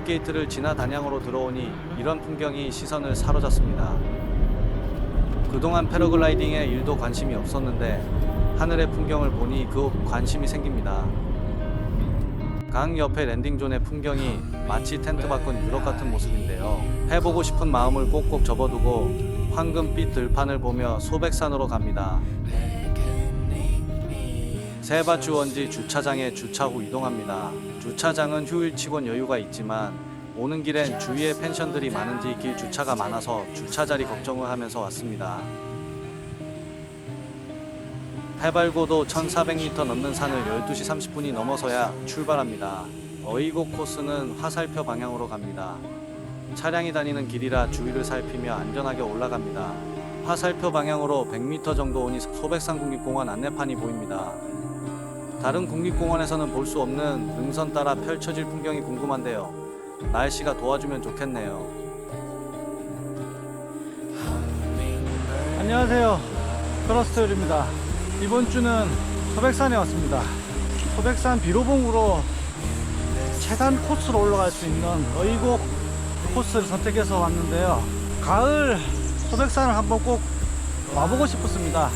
톨게이트를 지나 단양으로 들어오니 이런 풍경이 시선을 사로잡습니다. 그동안 패러글라이딩에 일도 관심이 없었는데 하늘의 풍경을 보니 그 관심이 생깁니다. 강 옆에 랜딩존의 풍경이 마치 텐트 밖은 유럽 같은 모습인데요. 해보고 싶은 마음을 꼭꼭 접어두고 황금빛 들판을 보며 소백산으로 갑니다. 세바주 원지 주차장에 주차 후 이동합니다. 주차장은 휴일치곤 여유가 있지만 오는 길엔 주위에 펜션들이 많은지 길 주차가 많아서 주차 자리 걱정을 하면서 왔습니다. 해발고도 1400m 넘는 산을 12시 30분이 넘어서야 출발합니다. 어이곡 코스는 화살표 방향으로 갑니다. 차량이 다니는 길이라 주위를 살피며 안전하게 올라갑니다. 화살표 방향으로 100m 정도 오니 소백산 국립공원 안내판이 보입니다. 다른 국립공원에서는 볼 수 없는 능선 따라 펼쳐질 풍경이 궁금한데요. 날씨가 도와주면 좋겠네요. 안녕하세요. 크러스트입니다. 이번 주는 소백산에 왔습니다. 소백산 비로봉으로 최단 코스로 올라갈 수 있는 의곡 코스를 선택해서 왔는데요. 가을 소백산을 한번 꼭 와보고 싶었습니다.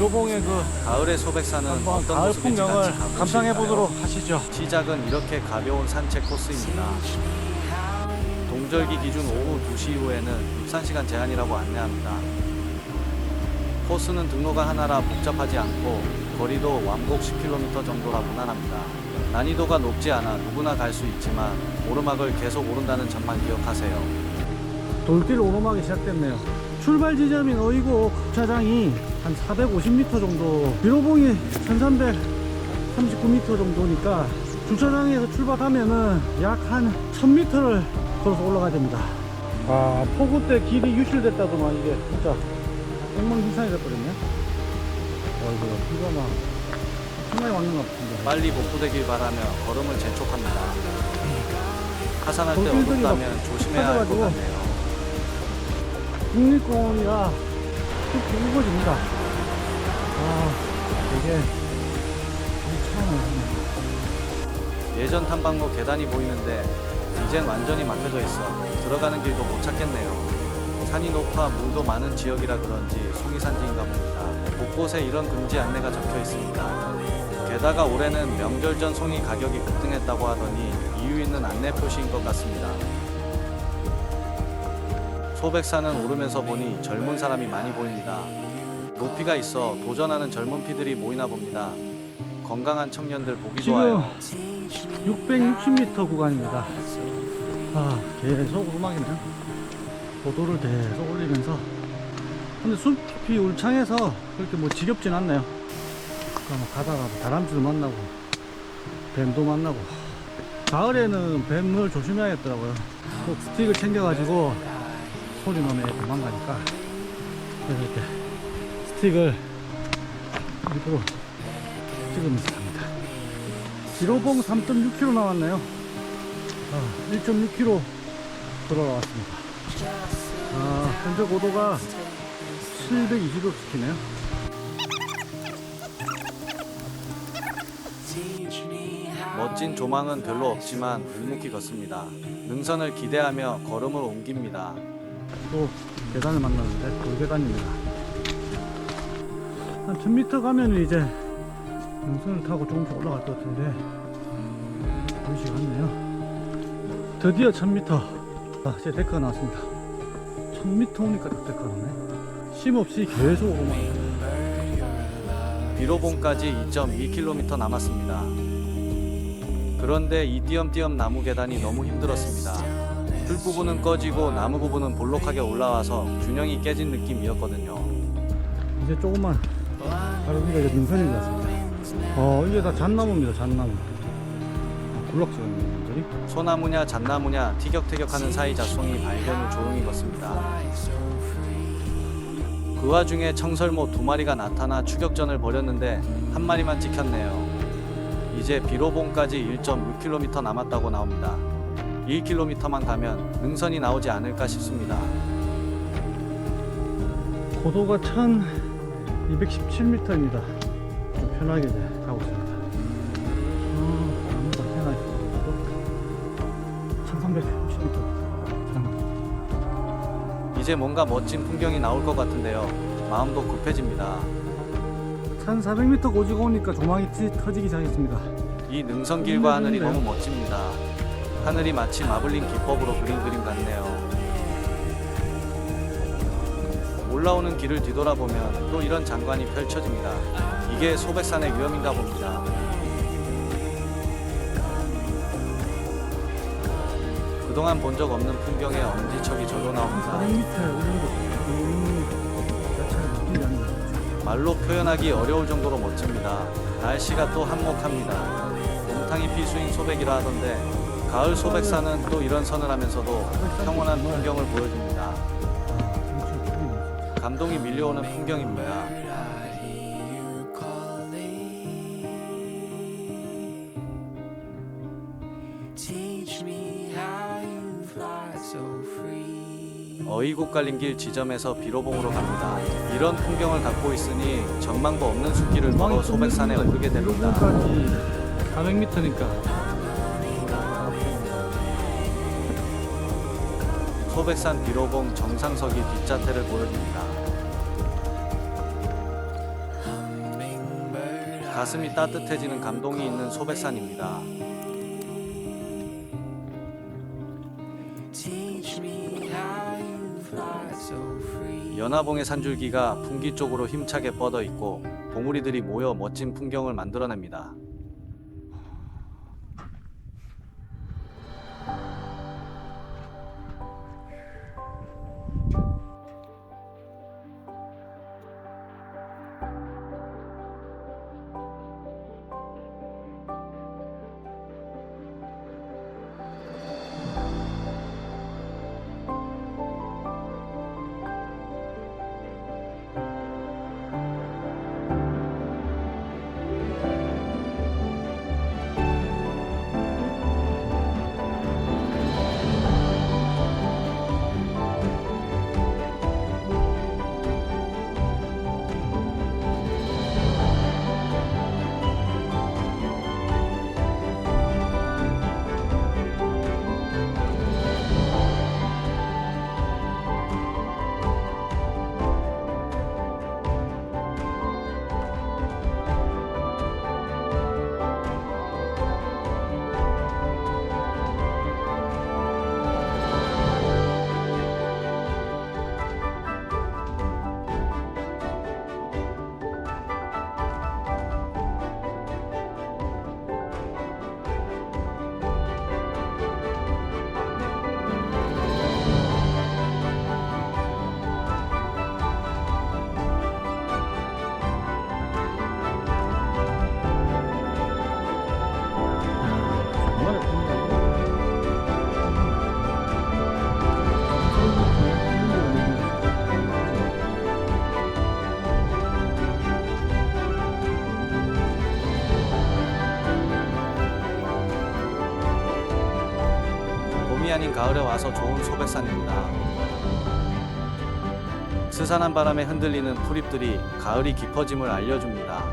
비로봉의 그 가을의 소백산은 한번 어떤 가을 모습인지 풍경을 같이? 감상해 보도록 하시죠. 시작은 이렇게 가벼운 산책 코스입니다. 동절기 기준 오후 2시 이후에는 입산 시간 제한이라고 안내합니다. 코스는 등로가 하나라 복잡하지 않고 거리도 왕복 10km 정도라 무난합니다. 난이도가 높지 않아 누구나 갈 수 있지만 오르막을 계속 오른다는 점만 기억하세요. 돌길 오르막이 시작됐네요. 출발 지점인 어이고 주차장이 한 450m 정도, 비로봉이 1339m 정도니까 주차장에서 출발하면은 약 한 1000m를 걸어서 올라가야 됩니다. 아, 폭우 때 길이 유실됐다더만 이게 진짜 엉망진창이 됐거든요. 어이구, 비가 막 정말 왔는 것 같은데. 빨리 복구되길 바라며 걸음을 재촉합니다. 하산할 때 어둡다면 조심해야 할 것. 같네요. 국립공원이라 이렇게 우거집니다. 아, 되게 처음이네. 예전 탐방로 계단이 보이는데 이젠 완전히 막혀져 있어 들어가는 길도 못 찾겠네요. 산이 높아 물도 많은 지역이라 그런지 송이산지인가 봅니다. 곳곳에 이런 금지 안내가 적혀 있습니다. 게다가 올해는 명절 전 송이 가격이 급등했다고 하더니 이유 있는 안내 표시인 것 같습니다. 소백산은 오르면서 보니 젊은 사람이 많이 보입니다. 높이가 있어 도전하는 젊은 피들이 모이나 봅니다. 건강한 청년들 보기 지금 좋아요. 660m 구간입니다. 아, 계속 오르막이네요. 고도를 계속 올리면서. 근데 숲이 울창해서 그렇게 뭐 지겹진 않네요. 그러니까 뭐 가다가 뭐 다람쥐도 만나고, 뱀도 만나고. 가을에는 뱀을 조심해야겠더라고요. 꼭 스틱을 챙겨가지고 소리 애 도망가니까. 그래서 이렇게 스틱을 일부러 찍으면서 갑니다. 기로봉 3.6km 나왔네요. 아, 1.6km 돌아왔습니다. 아, 현재 고도가 720km네요. 멋진 조망은 별로 없지만 묵묵히 걷습니다. 능선을 기대하며 걸음을 옮깁니다. 또 계단을 만나는데 돌계단입니다. 한 1000m 가면 이제 능선을 타고 조금씩 올라갈 것 같은데 보이지 않네요. 드디어 1000m. 아, 이제 데크가 나왔습니다. 1000m 오니까 또 데크가 나네. 쉼 없이 계속 오르막. 비로봉까지 2.2km 남았습니다. 그런데 이 띄엄띄엄 나무 계단이 너무 힘들었습니다. 풀 부분은 꺼지고 나무 부분은 볼록하게 올라와서 균형이 깨진 느낌이었거든요. 이제 조금만 바르니까 이제 능선인 것 같습니다. 어, 이게 다 잣나무입니다, 잣나무. 아, 굴락지거든요, 분들이. 소나무냐 잣나무냐 티격태격하는 사이 자손이 발견 후 조용히 걷습니다. 그 와중에 청설모 두 마리가 나타나 추격전을 벌였는데 한 마리만 찍혔네요. 이제 비로봉까지 1.6km 남았다고 나옵니다. 1km만 가면 능선이 나오지 않을까 싶습니다. 고도가 1217m입니다. 좀 편하게 가고 있습니다. 아, 나무가 편하게. 1360m. 이제 뭔가 멋진 풍경이 나올 것 같은데요. 마음도 급해집니다. 1400m 고지고 오니까 조망이 터지기 시작했습니다. 이 능선길과 하늘이 너무 멋집니다. 하늘이 마치 마블링 기법으로 그린 그림 같네요. 올라오는 길을 뒤돌아보면 또 이런 장관이 펼쳐집니다. 이게 소백산의 위험인가 봅니다. 그동안 본 적 없는 풍경에 엄지척이 절로 나옵니다. 400m 오르는데 음, 자체가 느낌이 아닌 것 같아요. 말로 표현하기 어려울 정도로 멋집니다. 날씨가 또 한몫합니다. 곰탕이 필수인 소백이라 하던데 가을 소백산은 또 이런 선을 하면서도 평온한 풍경을 보여줍니다. 감동이 밀려오는 풍경입니다. Teach me how you fly so free. 어이곡 갈린 길 지점에서 비로봉으로 갑니다. 이런 풍경을 갖고 있으니 전망도 없는 숲길을 걸어 소백산에 오르게 됩니다. 400m니까 소백산 비로봉 정상석이 뒷자태를 보여줍니다. 가슴이 따뜻해지는 감동이 있는 소백산입니다. 연화봉의 산줄기가 풍기 쪽으로 힘차게 뻗어 있고 봉우리들이 모여 멋진 풍경을 만들어냅니다. 아닌 가을에 와서 좋은 소백산입니다. 스산한 바람에 흔들리는 풀잎들이 가을이 깊어짐을 알려줍니다.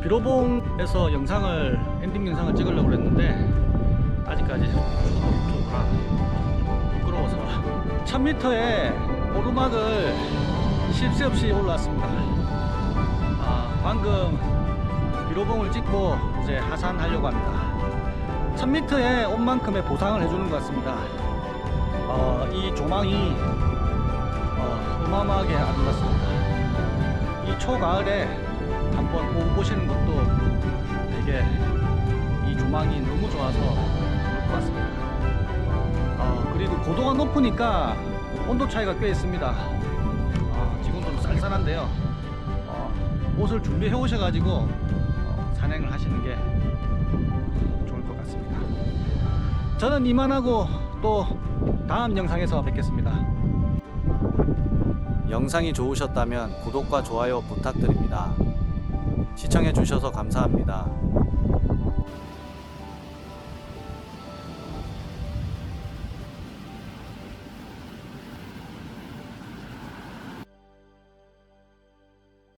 비로봉에서 영상을 엔딩 영상을 찍으려고 했는데 아직까지 초보라 부끄러워서 1000m의 오르막을 쉴 새 없이 올라왔습니다. 아, 방금 비로봉을 찍고 이제 하산하려고 합니다. 1000m에 온 만큼의 보상을 해주는 것 같습니다. 어, 이 조망이 어, 어마어마하게 아름답습니다. 이 초가을에 한번 오- 오시는 것도 되게 이 조망이 너무 좋아서 좋을 것 같습니다. 어, 그리고 고도가 높으니까 온도 차이가 꽤 있습니다. 어, 지금 좀 쌀쌀한데요. 어, 옷을 준비해 오셔가지고 어, 산행을 하시는 게 좋을 것 같습니다. 저는 이만하고 또 다음 영상에서 뵙겠습니다. 영상이 좋으셨다면 구독과 좋아요 부탁드립니다. 시청해 주셔서 감사합니다.